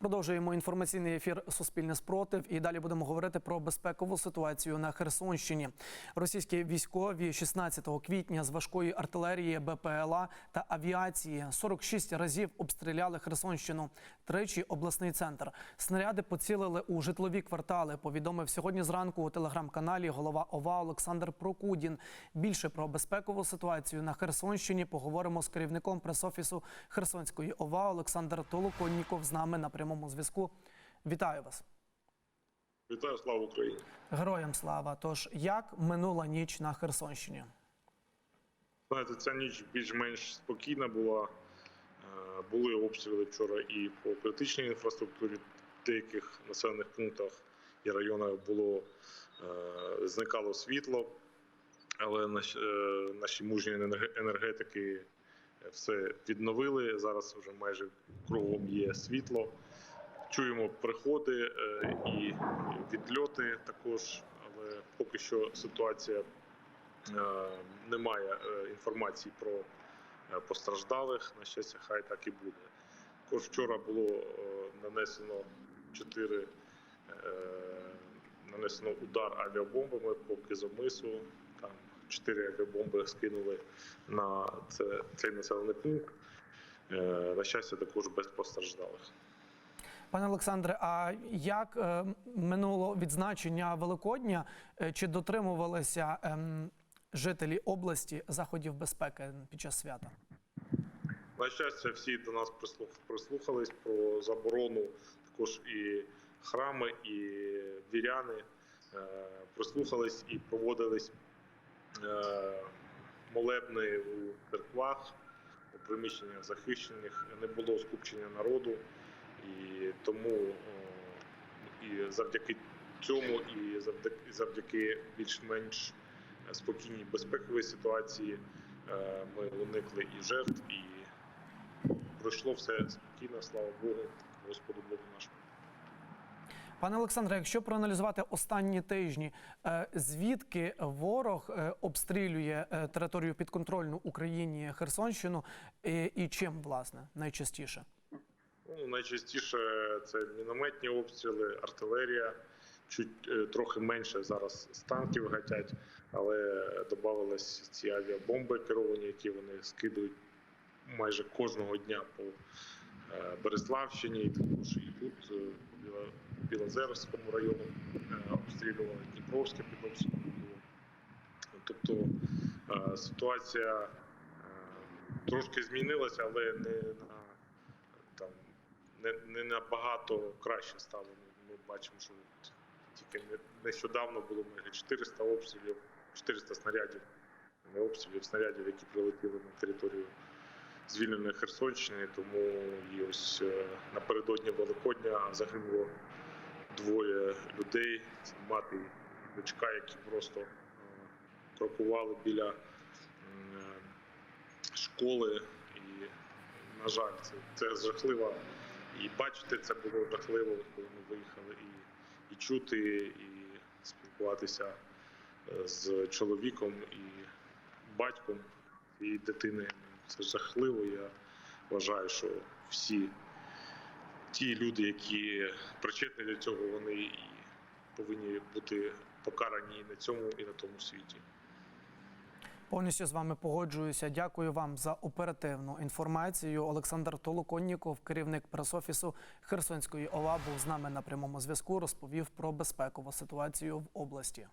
Продовжуємо інформаційний ефір Суспільне спротив. І далі будемо говорити про безпекову ситуацію на Херсонщині. Російські військові 16 квітня з важкої артилерії, БПЛА та авіації 46 разів обстріляли Херсонщину. Тричі обласний центр. Снаряди поцілили у житлові квартали. Повідомив сьогодні зранку у телеграм-каналі голова ОВА Олександр Прокудін. Більше про безпекову ситуацію на Херсонщині поговоримо з керівником пресофісу Херсонської ОВА Олександр Толоконніков з нами на прямому зв'язку. Вітаю вас, Вітаю, слава Україні! героям слава. Тож як минула ніч на Херсонщині? Знаєте, ця ніч більш-менш спокійна була. Е, Були обстріли вчора і по критичній інфраструктурі в деяких населених пунктах і районах було е, зникало світло, але наші, е, мужні енерге- енергетики все відновили. Зараз вже майже кругом є світло. Чуємо приходи е, і відльоти також, але поки що ситуація Е, немає е, інформації про постраждалих. На щастя, хай так і буде. Також вчора було нанесено 4 нанесено удар авіабомбами по Кизомису. Там 4 авіабомби скинули на це, цей населений пункт. На щастя, також без постраждалих. Пане Олександре, а як е, минуло відзначення Великодня? Е, Чи дотримувалися ем, жителі області заходів безпеки під час свята? На щастя, всі до нас прислух- прислухались про заборону. Також і храми, і віряни е, прислухались і проводились молебни у церквах, у приміщеннях захищених. Не було скупчення народу, і тому е, і завдяки цьому, і завдяки, завдяки більш-менш спокійній безпековій ситуації е, ми уникли і жертв, і пройшло все спокійно, слава Богу, Господу Богу нашому. Пане Олександре, якщо проаналізувати останні тижні, е, звідки ворог е, обстрілює е, територію підконтрольну Україні Херсонщину і чим власне найчастіше? Ну, найчастіше це мінометні обстріли, артилерія. Чуть е, трохи менше зараз з танків гатять, але додавались ці авіабомби керовані, які вони скидують майже кожного дня по е, Береславщині, і також і тут е, в Білозерському району обстрілювали Дніпровське під обстрілом. Тобто ситуація трошки змінилася, але не на там не, не набагато краще стало. Ми, бачимо, що тільки не- нещодавно було майже 400 обстрілів, 400 снарядів, не обстрілів, снарядів, які прилетіли на територію звільненої Херсонщини. Тому і ось е, напередодні Великодня загинуло двоє людей, мати і дочка, які просто е, крокували біля е, школи. І, на жаль, це, це жахливо. І бачити це було жахливо, коли ми виїхали, і, і чути, і спілкуватися е, з чоловіком і батьком і дитини. Це жахливо. Я вважаю, що всі ті люди, які причетні до цього, вони і повинні бути покарані і на цьому, і на тому світі. Повністю з вами погоджуюся. Дякую вам за оперативну інформацію. Олександр Толоконніков, керівник пресофісу Херсонської ОВА, був з нами на прямому зв'язку. Розповів про безпекову ситуацію в області.